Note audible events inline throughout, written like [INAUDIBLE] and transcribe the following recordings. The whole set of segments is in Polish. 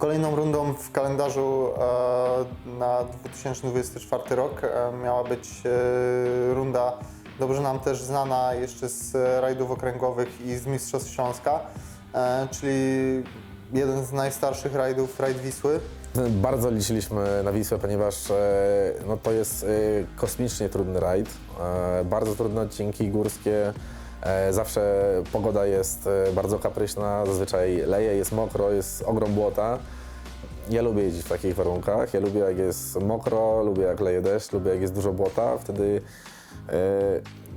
sali 3. Kolejną rundą w kalendarzu e, na 2024 rok e, miała być e, runda dobrze nam też znana jeszcze z rajdów okręgowych i z Mistrzostw Śląska, czyli jeden z najstarszych rajdów, rajd Wisły. Bardzo liczyliśmy na Wisłę, ponieważ no, to jest kosmicznie trudny rajd. Bardzo trudne odcinki górskie. E, zawsze pogoda jest e, bardzo kapryśna, zazwyczaj leje, jest mokro, jest ogrom błota. Ja lubię jeździć w takich warunkach. Ja lubię jak jest mokro, lubię jak leje deszcz, lubię jak jest dużo błota. Wtedy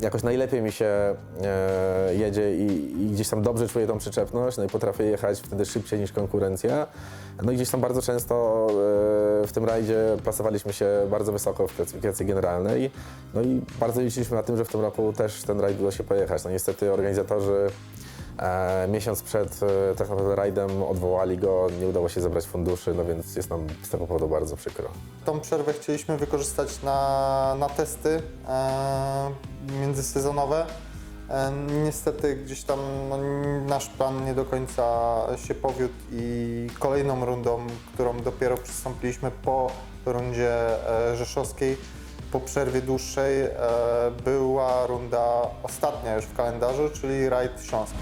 jakoś najlepiej mi się e, jedzie i, i gdzieś tam dobrze czuję tą przyczepność, no i potrafię jechać wtedy szybciej niż konkurencja. No i gdzieś tam bardzo często e, w tym rajdzie plasowaliśmy się bardzo wysoko w klasyfikacji generalnej. No i bardzo liczyliśmy na tym, że w tym roku też ten rajd uda się pojechać. No niestety organizatorzy E, miesiąc przed e, tak naprawdę rajdem odwołali go, nie udało się zebrać funduszy, no więc jest nam z tego powodu bardzo przykro. Tą przerwę chcieliśmy wykorzystać na, na testy e, międzysezonowe. E, niestety gdzieś tam no, nasz plan nie do końca się powiódł i kolejną rundą, którą dopiero przystąpiliśmy po rundzie e, rzeszowskiej, po przerwie dłuższej, e, była runda ostatnia już w kalendarzu, czyli rajd Śląski.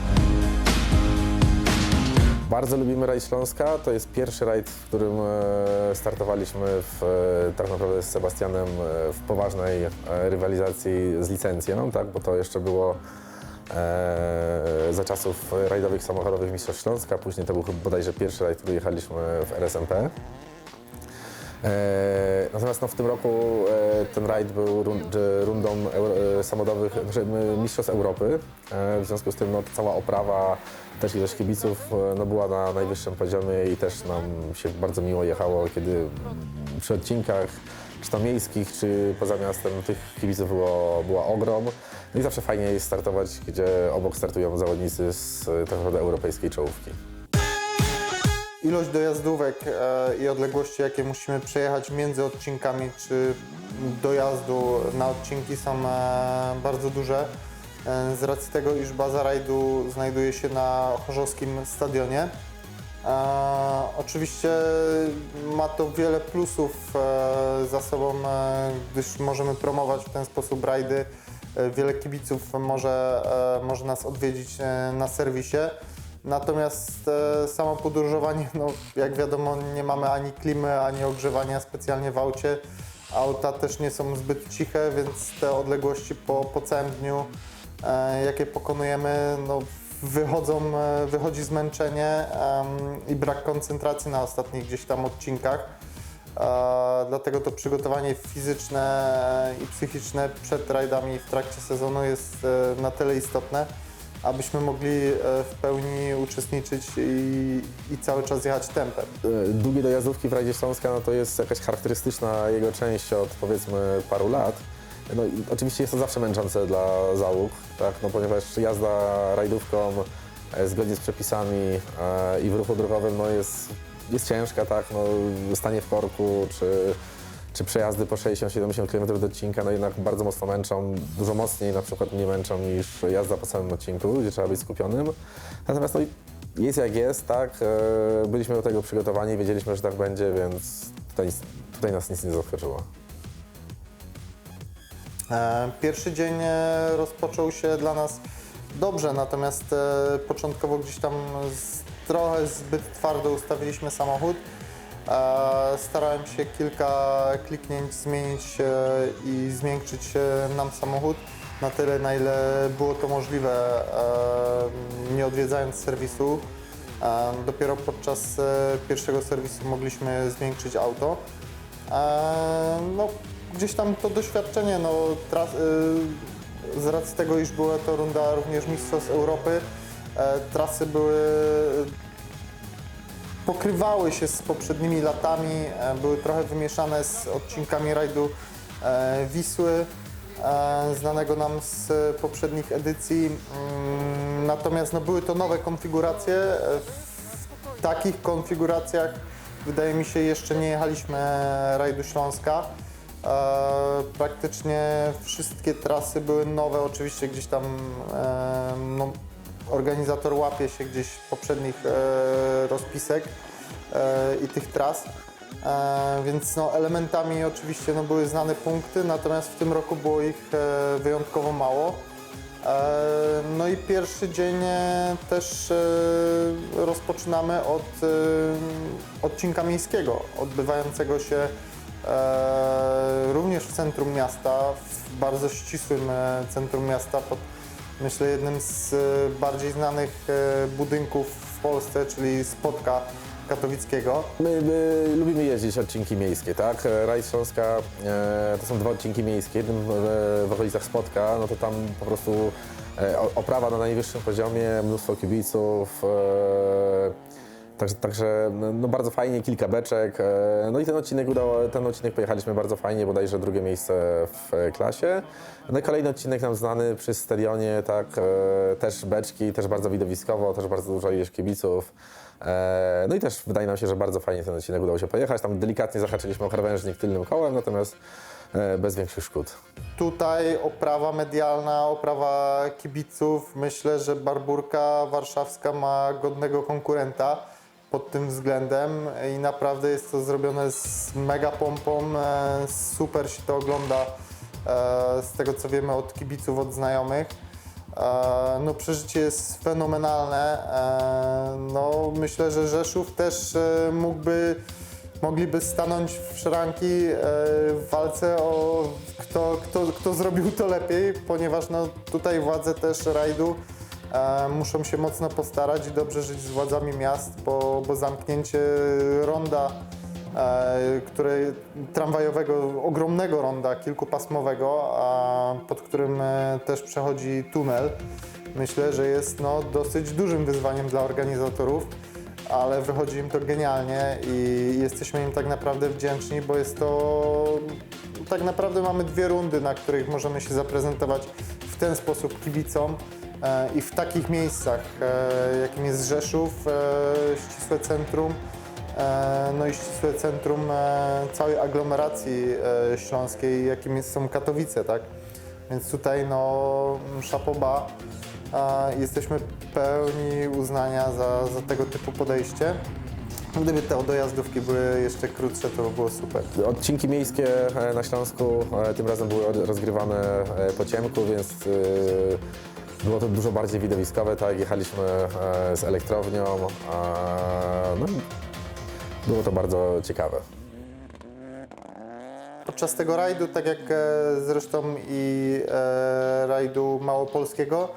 Bardzo lubimy rajd Śląska, to jest pierwszy rajd, w którym e, startowaliśmy w, e, tak naprawdę z Sebastianem e, w poważnej rywalizacji z licencją, tak, bo to jeszcze było e, za czasów rajdowych samochodowych Mistrzostw Śląska, później to był bodajże pierwszy rajd, który jechaliśmy w RSMP. E, Natomiast no, w tym roku e, ten rajd był run, czy rundą euro, e, znaczy, Mistrzostw Europy. E, W związku z tym no, cała oprawa, też ilość kibiców e, no, była na najwyższym poziomie i też nam się bardzo miło jechało, kiedy przy odcinkach czy to miejskich, czy poza miastem tych kibiców było, była ogrom. No i zawsze fajnie jest startować, gdzie obok startują zawodnicy z e, tak naprawdę europejskiej czołówki. Ilość dojazdówek e, i odległości, jakie musimy przejechać między odcinkami, czy dojazdu na odcinki są e, bardzo duże. E, z racji tego, iż baza rajdu znajduje się na chorzowskim stadionie. Oczywiście ma to wiele plusów za sobą, gdyż możemy promować w ten sposób rajdy. Wiele kibiców może, może nas odwiedzić na serwisie. Natomiast e, samo podróżowanie, no jak wiadomo, nie mamy ani klimy, ani ogrzewania specjalnie w aucie. Auta też nie są zbyt ciche, więc te odległości po, po całym dniu, e, jakie pokonujemy, no, wychodzą, e, wychodzi zmęczenie i brak koncentracji na ostatnich gdzieś tam odcinkach. E, dlatego to przygotowanie fizyczne i psychiczne przed rajdami w trakcie sezonu jest e, na tyle istotne, abyśmy mogli e, w pełni uczestniczyć i, i cały czas jechać tempem. E, Długie dojazdówki w rajdzie Śląska no to jest jakaś charakterystyczna jego część od powiedzmy paru lat. No i oczywiście jest to zawsze męczące dla załóg, tak? no, ponieważ jazda rajdówką e, zgodnie z przepisami e, i w ruchu drogowym no jest, jest ciężka, tak? no, stanie w korku czy, czy przejazdy po 60-70 km do odcinka no jednak bardzo mocno męczą, dużo mocniej na przykład mnie męczą niż jazda po całym odcinku, gdzie trzeba być skupionym. Natomiast no, jest jak jest, tak? E, Byliśmy do tego przygotowani, wiedzieliśmy, że tak będzie, więc tutaj, tutaj nas nic nie zaskoczyło. E, Pierwszy dzień e, rozpoczął się dla nas dobrze, natomiast początkowo gdzieś tam trochę zbyt twardo ustawiliśmy samochód. Starałem się kilka kliknięć zmienić e, i zmiękczyć e, nam samochód na tyle, na ile było to możliwe, e, nie odwiedzając serwisu. Dopiero podczas pierwszego serwisu mogliśmy zmiękczyć auto. No, gdzieś tam to doświadczenie, no, z racji tego, iż była to runda również Mistrzostw Europy, trasy były, pokrywały się z poprzednimi latami, e, były trochę wymieszane z odcinkami rajdu e, Wisły, e, znanego nam z poprzednich edycji. Mm, Natomiast no, były to nowe konfiguracje. W takich konfiguracjach wydaje mi się jeszcze nie jechaliśmy rajdu Śląska. Praktycznie wszystkie trasy były nowe, oczywiście gdzieś tam no, organizator łapie się gdzieś poprzednich e, rozpisek e, i tych tras. E, więc no, elementami oczywiście no, były znane punkty, natomiast w tym roku było ich wyjątkowo mało. No i pierwszy dzień też rozpoczynamy od odcinka miejskiego, odbywającego się również w centrum miasta, w bardzo ścisłym centrum miasta, pod myślę jednym z e, bardziej znanych e, budynków w Polsce, czyli Spotka Katowickiego. My, my lubimy jeździć odcinki miejskie, tak? Rajd Śląska e, to są dwa odcinki miejskie. Jeden w, okolicach Spotka, no to tam po prostu oprawa na najwyższym poziomie, mnóstwo kibiców. Także, także no bardzo fajnie, kilka beczek. e, No i ten odcinek udało, ten odcinek pojechaliśmy bardzo fajnie, bodajże drugie miejsce w e, klasie. No i kolejny odcinek nam znany przy stadionie, tak, e, też beczki, też bardzo widowiskowo, też bardzo dużo ilość kibiców. No i też wydaje nam się, że bardzo fajnie ten odcinek udało się pojechać. Tam delikatnie zahaczyliśmy o krawężnik tylnym kołem, natomiast bez większych szkód. Tutaj oprawa medialna, oprawa kibiców. Myślę, że Barburka Warszawska ma godnego konkurenta pod tym względem i naprawdę jest to zrobione z mega pompą. e, Super się to ogląda e, z tego co wiemy od kibiców, od znajomych. E, No przeżycie jest fenomenalne. No myślę, że Rzeszów też mógłby mogliby stanąć w szranki w walce o kto, kto, kto zrobił to lepiej, ponieważ no, tutaj władze też rajdu muszą się mocno postarać i dobrze żyć z władzami miast, bo, bo zamknięcie ronda, e, które, tramwajowego, ogromnego ronda, kilkupasmowego, a pod którym e, też przechodzi tunel, myślę, że jest no, dosyć dużym wyzwaniem dla organizatorów ale wychodzi im to genialnie i jesteśmy im tak naprawdę wdzięczni, bo jest to tak naprawdę mamy dwie rundy, na których możemy się zaprezentować w ten sposób kibicom. e, i w takich miejscach, e, jakim jest Rzeszów, e, ścisłe centrum, e, no i ścisłe centrum e, całej aglomeracji e, śląskiej, jakim są Katowice, tak? Więc tutaj no szapoba, jesteśmy pełni uznania za, za tego typu podejście. Gdyby te dojazdówki były jeszcze krótsze, to by było super. Odcinki miejskie e, na Śląsku e, tym razem były rozgrywane e, po ciemku, więc e, było to dużo bardziej widowiskowe, tak, jechaliśmy e, z elektrownią, no, było to bardzo ciekawe. Podczas tego rajdu, tak jak e, zresztą i e, rajdu małopolskiego,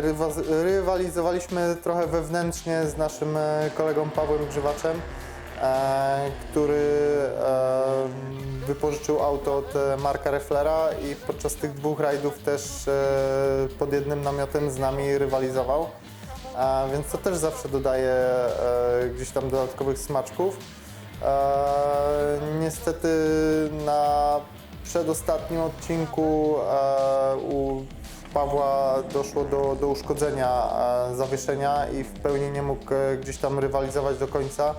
rywa- rywalizowaliśmy trochę wewnętrznie z naszym kolegą Pawłem Grzywaczem, który e, wypożyczył auto od e, Marka Reflera i podczas tych dwóch rajdów też e, pod jednym namiotem z nami rywalizował. Więc to też zawsze dodaje e, gdzieś tam dodatkowych smaczków. E, niestety na przedostatnim odcinku e, u Pawła doszło do, do uszkodzenia e, zawieszenia i w pełni nie mógł e, gdzieś tam rywalizować do końca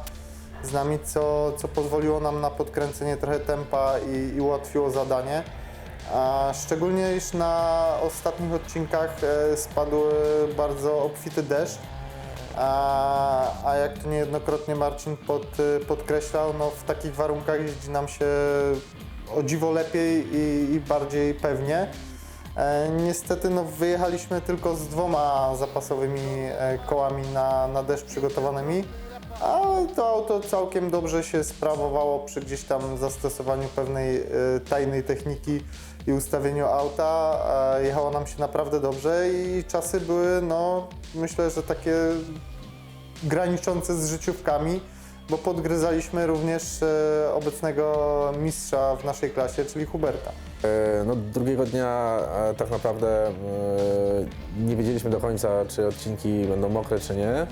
z nami, co, co pozwoliło nam na podkręcenie trochę tempa i, i ułatwiło zadanie. A szczególnie iż na ostatnich odcinkach e, spadł bardzo obfity deszcz, a, a jak to niejednokrotnie Marcin pod, e, podkreślał, no w takich warunkach jeździ nam się o dziwo lepiej i, i bardziej pewnie. E, niestety no, wyjechaliśmy tylko z dwoma zapasowymi e, kołami na, na deszcz przygotowanymi, a to auto całkiem dobrze się sprawowało przy gdzieś tam zastosowaniu pewnej e, tajnej techniki i ustawieniu auta. Jechało nam się naprawdę dobrze i czasy były, no myślę, że takie graniczące z życiówkami, bo podgryzaliśmy również e, obecnego mistrza w naszej klasie, czyli Huberta. E, No, drugiego dnia tak naprawdę nie wiedzieliśmy do końca, czy odcinki będą mokre, czy nie.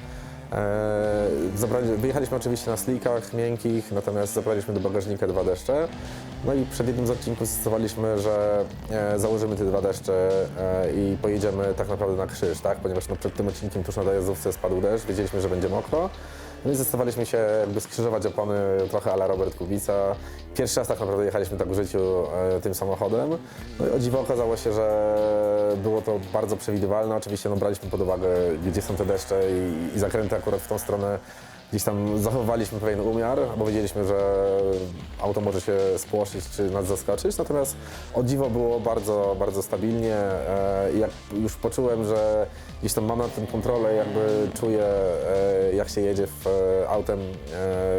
E, wyjechaliśmy oczywiście na slikach miękkich, natomiast zabraliśmy do bagażnika dwa deszcze. No i przed jednym z odcinków zdecydowaliśmy, że e, założymy te dwa deszcze e, i pojedziemy tak naprawdę na krzyż, tak? ponieważ no, przed tym odcinkiem tuż na dojazdówce spadł deszcz, wiedzieliśmy, że będzie mokro. No i zdecydowaliśmy się jakby skrzyżować opony trochę ala Robert Kubica. Pierwszy raz tak naprawdę jechaliśmy tak w życiu e, tym samochodem. No i o dziwo okazało się, że było to bardzo przewidywalne. Oczywiście no, braliśmy pod uwagę, gdzie są te deszcze i, i zakręty akurat w tą stronę gdzieś tam zachowywaliśmy pewien umiar, bo wiedzieliśmy, że auto może się spłoszyć czy nas zaskoczyć, natomiast o dziwo było bardzo, bardzo stabilnie. E, jak już poczułem, że gdzieś tam mam na tym kontrolę, jakby czuję e, jak się jedzie w, e, autem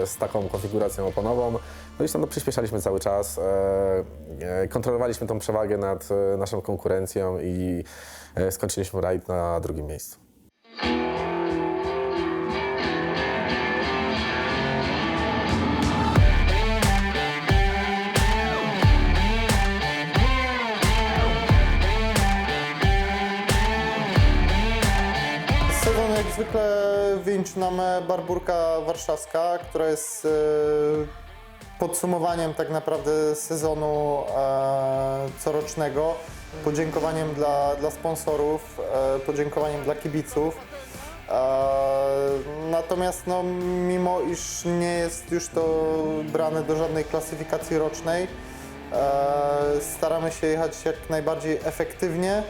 z taką konfiguracją oponową, no gdzieś tam no, przyspieszaliśmy cały czas, kontrolowaliśmy tą przewagę nad naszą konkurencją i skończyliśmy rajd na drugim miejscu. Zwykle wieńczy nam Barburka Warszawska, która jest e, podsumowaniem tak naprawdę sezonu e, corocznego, podziękowaniem dla, dla sponsorów, e, podziękowaniem dla kibiców. Natomiast no, mimo iż nie jest już to brane do żadnej klasyfikacji rocznej, staramy się jechać jak najbardziej efektywnie.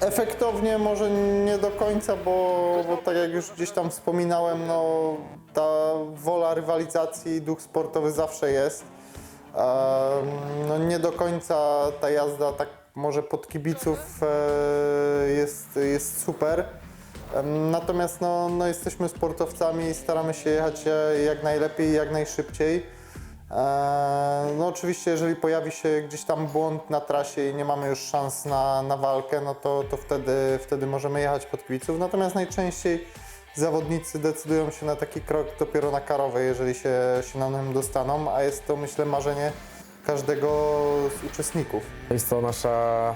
Efektownie może nie do końca, bo, bo tak jak już gdzieś tam wspominałem, no, ta wola rywalizacji i duch sportowy zawsze jest. Em, No, nie do końca ta jazda tak może pod kibiców e, jest, jest super. Em, Natomiast no, no, jesteśmy sportowcami i staramy się jechać e, jak najlepiej jak najszybciej. Eee, No oczywiście, jeżeli pojawi się gdzieś tam błąd na trasie i nie mamy już szans na, na walkę, no to, to wtedy, wtedy możemy jechać pod kibiców. Natomiast najczęściej zawodnicy decydują się na taki krok dopiero na karowej, jeżeli się, się na nim dostaną, a jest to myślę marzenie każdego z uczestników. Jest to nasza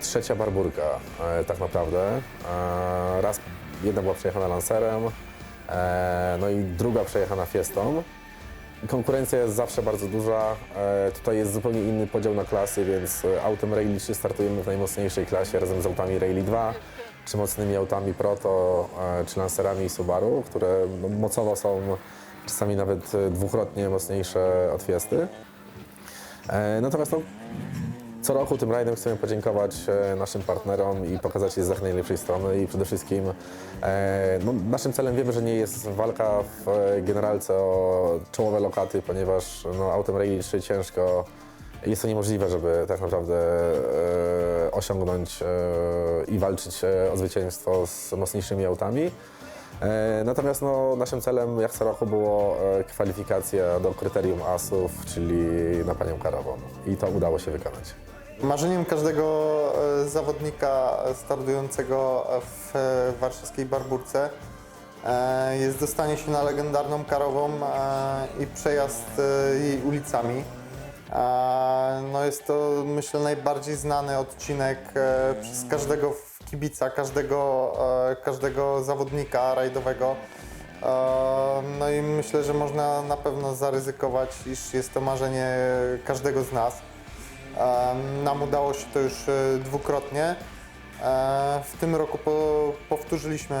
trzecia barburka e, tak naprawdę. E, raz jedna była przejechana Lancerem, e, no i druga przejechana Fiestą. Konkurencja jest zawsze bardzo duża. E, tutaj jest zupełnie inny podział na klasy, więc e, autem Rally 3 startujemy w najmocniejszej klasie razem z autami Rally 2, czy mocnymi autami Proto, e, czy Lancerami Subaru, które no, mocowo są czasami nawet e, dwukrotnie mocniejsze od Fiesty. E, Natomiast no, co roku tym rajdem chcemy podziękować e, naszym partnerom i pokazać je z jak najlepszej strony i przede wszystkim e, no, naszym celem wiemy, że nie jest walka w e, generalce o czołowe lokaty, ponieważ no, autem Rally 3 ciężko jest to niemożliwe, żeby tak naprawdę e, osiągnąć e, i walczyć o zwycięstwo z mocniejszymi autami. E, Natomiast no, naszym celem jak co roku było e, kwalifikacja do kryterium asów, czyli na panią karową. I to udało się wykonać. Marzeniem każdego e, zawodnika startującego w warszawskiej Barburce jest dostanie się na legendarną karową i przejazd jej ulicami. No jest to myślę najbardziej znany odcinek e, przez każdego kibica, każdego, e, każdego zawodnika rajdowego. E, No i myślę, że można na pewno zaryzykować, iż jest to marzenie każdego z nas. Nam udało się to już dwukrotnie. W tym roku po, powtórzyliśmy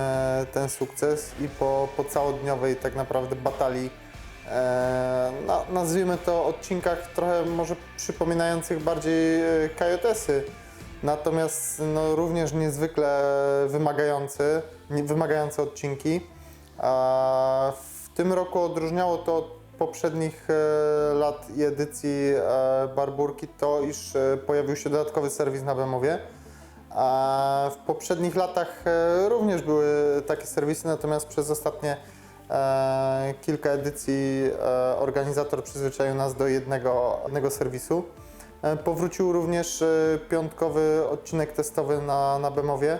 ten sukces i po, po całodniowej tak naprawdę batalii, e, na, nazwijmy to odcinkach trochę może przypominających bardziej e, kajotesy, natomiast no, również niezwykle wymagający, wymagające odcinki. A W tym roku odróżniało to od poprzednich e, lat i edycji e, Barburki to, iż e, pojawił się dodatkowy serwis na Bemowie. A w poprzednich latach e, również były takie serwisy, natomiast przez ostatnie e, kilka edycji e, organizator przyzwyczaił nas do jednego, jednego serwisu. E, Powrócił również e, piątkowy odcinek testowy na, na Bemowie.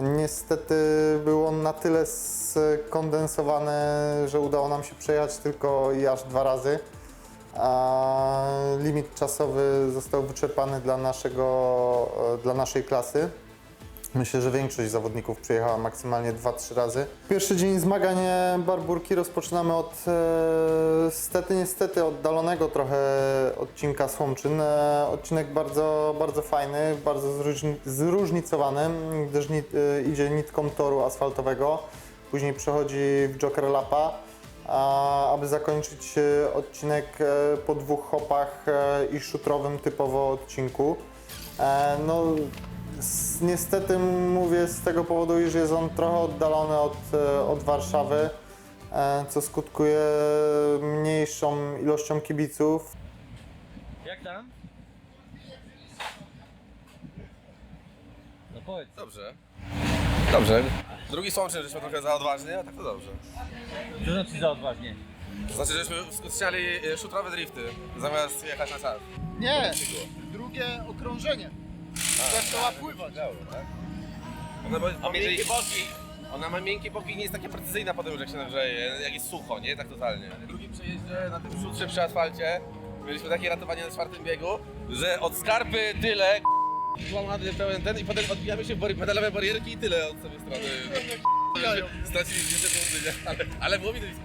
Niestety był on na tyle skondensowany, że udało nam się przejechać tylko i aż dwa razy. A limit czasowy został wyczerpany dla, naszego, e, dla naszej klasy. Myślę, że większość zawodników przyjechała maksymalnie 2-3 razy. Pierwszy dzień zmagań Barburki rozpoczynamy od e, stety, niestety oddalonego trochę odcinka Słomczyn. E, odcinek bardzo, bardzo fajny, bardzo zróżni, zróżnicowany, gdyż nit, e, idzie nitką toru asfaltowego. później przechodzi w Joker Lapa, a, aby zakończyć e, odcinek e, po dwóch hopach e, i szutrowym typowo odcinku. E, No, niestety mówię z tego powodu, iż jest on trochę oddalony od, e, od Warszawy, e, co skutkuje mniejszą ilością kibiców. Jak tam? No powiedz. Dobrze. Dobrze. Drugi słomczyn, żeśmy trochę za odważnie, a tak to dobrze. Co znaczy za odważnie? To znaczy, żeśmy chcieli e, szutrowe drifty, zamiast jechać na czas. Nie, drugie okrążenie. Zaczęła pływać. Ona, bo, ma miękkie boki. Ona ma miękkie boki i nie jest takie precyzyjna potem, już jak się nagrzeje, jak jest sucho, nie? Tak totalnie. Na drugim przejeździe, na tym szutrze przy asfalcie, mieliśmy takie ratowanie na czwartym biegu, że od skarpy tyle, łamany pełen ten i potem odbijamy się w metalowe barierki i tyle od sobie strony. Sekundy, nie? Ale, ale było blisko.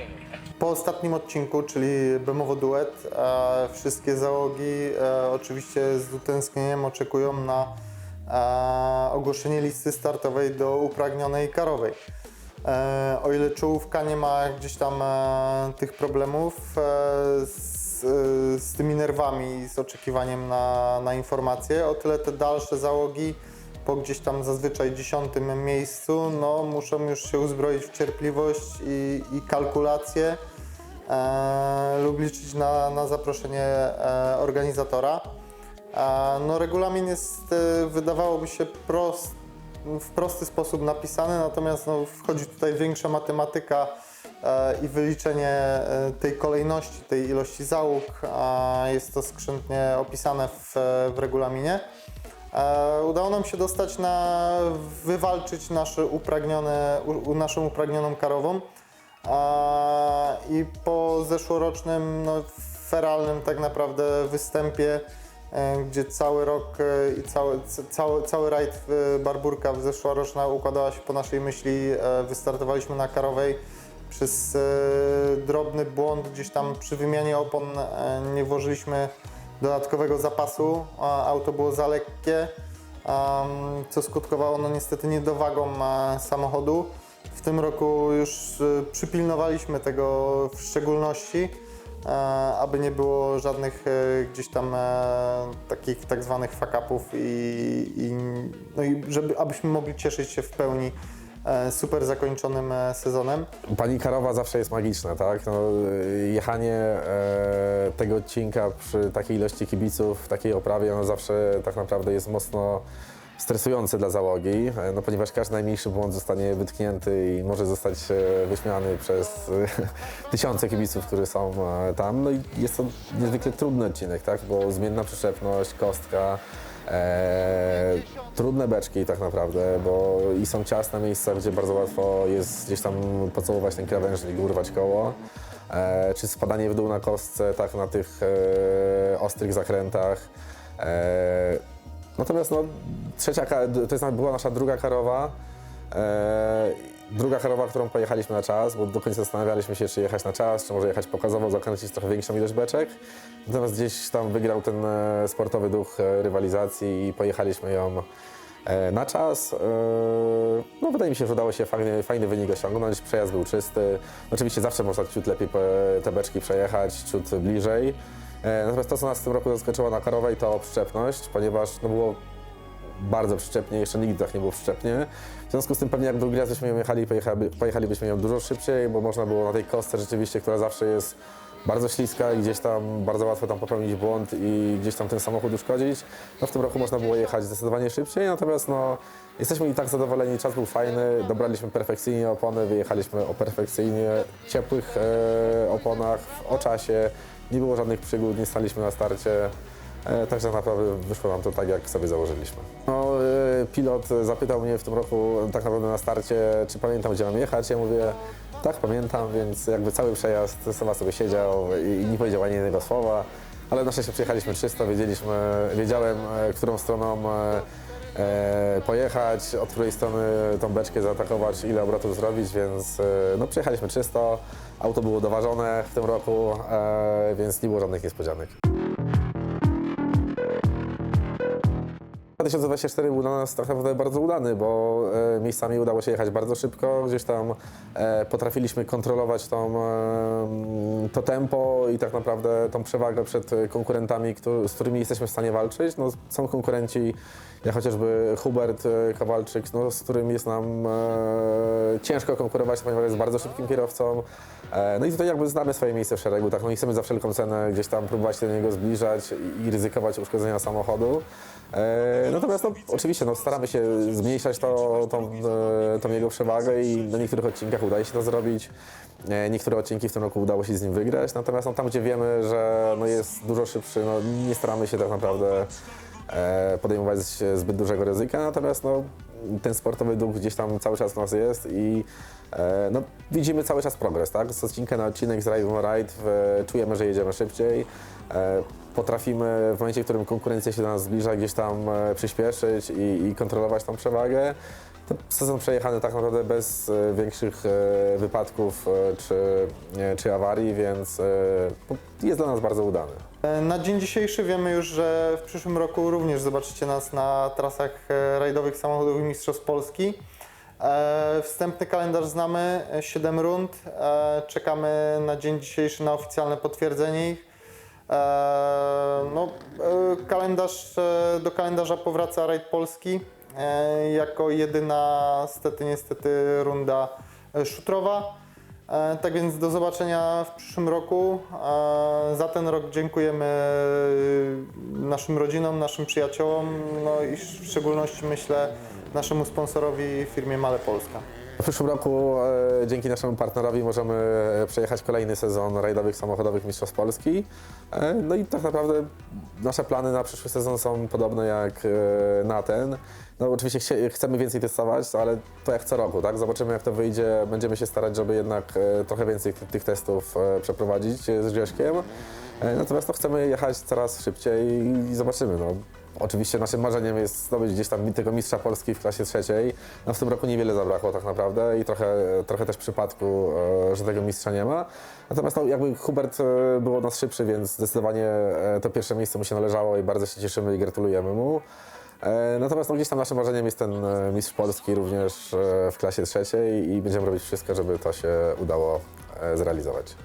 Po ostatnim odcinku, czyli Bemowo Duet, e, wszystkie załogi e, oczywiście z utęsknieniem oczekują na e, ogłoszenie listy startowej do upragnionej karowej. E, o ile czołówka nie ma gdzieś tam e, tych problemów e, z, e, z tymi nerwami i z oczekiwaniem na, na informacje, o tyle te dalsze załogi po gdzieś tam zazwyczaj dziesiątym miejscu, no muszą już się uzbroić w cierpliwość i, i kalkulację e, lub liczyć na, na zaproszenie e, organizatora. E, no regulamin jest, e, wydawałoby się prost, w prosty sposób napisany, natomiast no, wchodzi tutaj większa matematyka e, i wyliczenie e, tej kolejności, tej ilości załóg. Jest to skrzętnie opisane w, w regulaminie. E, Udało nam się dostać na, wywalczyć nasze upragnione, naszą upragnioną karową. A, I po zeszłorocznym, no, feralnym tak naprawdę występie, e, gdzie cały rok e, i cały, cały, cały rajd e, Barburka zeszłoroczna układała się po naszej myśli, e, wystartowaliśmy na karowej. Przez e, drobny błąd gdzieś tam przy wymianie opon e, nie włożyliśmy dodatkowego zapasu, auto było za lekkie, co skutkowało no niestety niedowagą e, samochodu. W tym roku już e, przypilnowaliśmy tego w szczególności, e, aby nie było żadnych gdzieś tam takich tak zwanych fuck-upów i, i, no i żeby, abyśmy mogli cieszyć się w pełni super zakończonym e, sezonem. Pani Karowa zawsze jest magiczna, tak? No, y, jechanie e, tego odcinka przy takiej ilości kibiców, w takiej oprawie, no zawsze tak naprawdę jest mocno stresujące dla załogi, e, no, ponieważ każdy najmniejszy błąd zostanie wytknięty i może zostać e, wyśmiany przez e, [LAUGHS] tysiące kibiców, którzy są e, tam. No i jest to niezwykle trudny odcinek, tak? Bo zmienna przyczepność, kostka, E, trudne beczki tak naprawdę, bo i są ciasne miejsca, gdzie bardzo łatwo jest gdzieś tam pocałować ten krawężnik, urwać koło. E, czy spadanie w dół na kostce, tak na tych e, ostrych zakrętach. E, natomiast no, trzecia, to jest, była nasza druga karowa. E, druga karowa, którą pojechaliśmy na czas, bo do końca zastanawialiśmy się, czy jechać na czas, czy może jechać pokazowo, zakręcić trochę większą ilość beczek. Natomiast gdzieś tam wygrał ten e, sportowy duch e, rywalizacji i pojechaliśmy ją e, na czas. No wydaje mi się, że udało się fajny, fajny wynik osiągnąć. Przejazd był czysty. Oczywiście zawsze można ciut lepiej te beczki przejechać, ciut bliżej. Natomiast to, co nas w tym roku zaskoczyło na karowej, to przyczepność, ponieważ no, było bardzo przyczepnie, jeszcze nigdy tak nie było przyczepnie. W związku z tym pewnie jak drugi raz byśmy ją jechali, pojechali, pojechalibyśmy ją dużo szybciej, bo można było na tej kostce rzeczywiście, która zawsze jest bardzo śliska i gdzieś tam bardzo łatwo tam popełnić błąd i gdzieś tam ten samochód uszkodzić. No w tym roku można było jechać zdecydowanie szybciej, natomiast no jesteśmy i tak zadowoleni, czas był fajny, dobraliśmy perfekcyjnie opony, wyjechaliśmy o perfekcyjnie ciepłych e, oponach, o czasie, nie było żadnych przygód, nie staliśmy na starcie. E, Także tak naprawdę wyszło nam to tak, jak sobie założyliśmy. No, e, pilot zapytał mnie w tym roku tak naprawdę na starcie, czy pamiętam, gdzie mam jechać. Ja mówię, tak, pamiętam, więc jakby cały przejazd sama sobie siedział i nie powiedział ani jednego słowa. Ale na szczęście przyjechaliśmy czysto, wiedzieliśmy, wiedziałem, e, którą stroną pojechać, od której strony tą beczkę zaatakować, ile obrotów zrobić, więc no, przyjechaliśmy czysto. Auto było doważone w tym roku, więc nie było żadnych niespodzianek. 2024 był dla nas tak naprawdę bardzo udany, bo e, miejscami udało się jechać bardzo szybko, gdzieś tam e, potrafiliśmy kontrolować tą, e, to tempo i tak naprawdę tą przewagę przed konkurentami, z którymi jesteśmy w stanie walczyć. No, są konkurenci, jak chociażby Hubert Kowalczyk, no, z którym jest nam ciężko konkurować, ponieważ jest bardzo szybkim kierowcą. No i tutaj jakby znamy swoje miejsce w szeregu, tak, no i chcemy za wszelką cenę gdzieś tam próbować się do niego zbliżać i ryzykować uszkodzenia samochodu. E, natomiast no, oczywiście no, staramy się zmniejszać to, tą, e, tą jego przewagę i na niektórych odcinkach udaje się to zrobić. E, Niektóre odcinki w tym roku udało się z nim wygrać, natomiast no, tam, gdzie wiemy, że no, jest dużo szybszy, no, nie staramy się tak naprawdę e, podejmować zbyt dużego ryzyka, natomiast no, ten sportowy duch gdzieś tam cały czas w nas jest i e, no, widzimy cały czas progres, tak? Z odcinka na odcinek, z ride on ride, w, czujemy, że jedziemy szybciej. E, potrafimy w momencie, w którym konkurencja się do nas zbliża, gdzieś tam e, przyspieszyć i, i kontrolować tą przewagę. To sezon przejechany tak naprawdę bez e, większych e, wypadków e, czy, nie, czy awarii, więc e, jest dla nas bardzo udany. E, Na dzień dzisiejszy wiemy już, że w przyszłym roku również zobaczycie nas na trasach e, rajdowych samochodowych Mistrzostw Polski. E, Wstępny kalendarz znamy, 7 rund. Czekamy na dzień dzisiejszy na oficjalne potwierdzenie ich. No, kalendarz, do kalendarza powraca Rajd Polski jako jedyna, stety, niestety, runda szutrowa. E, Tak więc do zobaczenia w przyszłym roku. E, Za ten rok dziękujemy e, naszym rodzinom, naszym przyjaciołom, no i w szczególności myślę naszemu sponsorowi firmie Male Polska. W przyszłym roku e, dzięki naszemu partnerowi możemy e, przejechać kolejny sezon rajdowych samochodowych Mistrzostw Polski. E, no i tak naprawdę nasze plany na przyszły sezon są podobne jak na ten. No oczywiście chcemy więcej testować, ale to jak co roku, tak? Zobaczymy jak to wyjdzie. Będziemy się starać, żeby jednak trochę więcej tych, testów przeprowadzić z Grzeszkiem. Natomiast no, chcemy jechać coraz szybciej i zobaczymy. No. Oczywiście naszym marzeniem jest zdobyć gdzieś tam tego mistrza Polski w klasie trzeciej. No w tym roku niewiele zabrakło tak naprawdę i trochę, trochę też przypadku, e, że tego mistrza nie ma. Natomiast no, jakby Hubert e, był od nas szybszy, więc zdecydowanie e, to pierwsze miejsce mu się należało i bardzo się cieszymy i gratulujemy mu. Natomiast no, gdzieś tam naszym marzeniem jest ten mistrz Polski również w klasie trzeciej i będziemy robić wszystko, żeby to się udało zrealizować.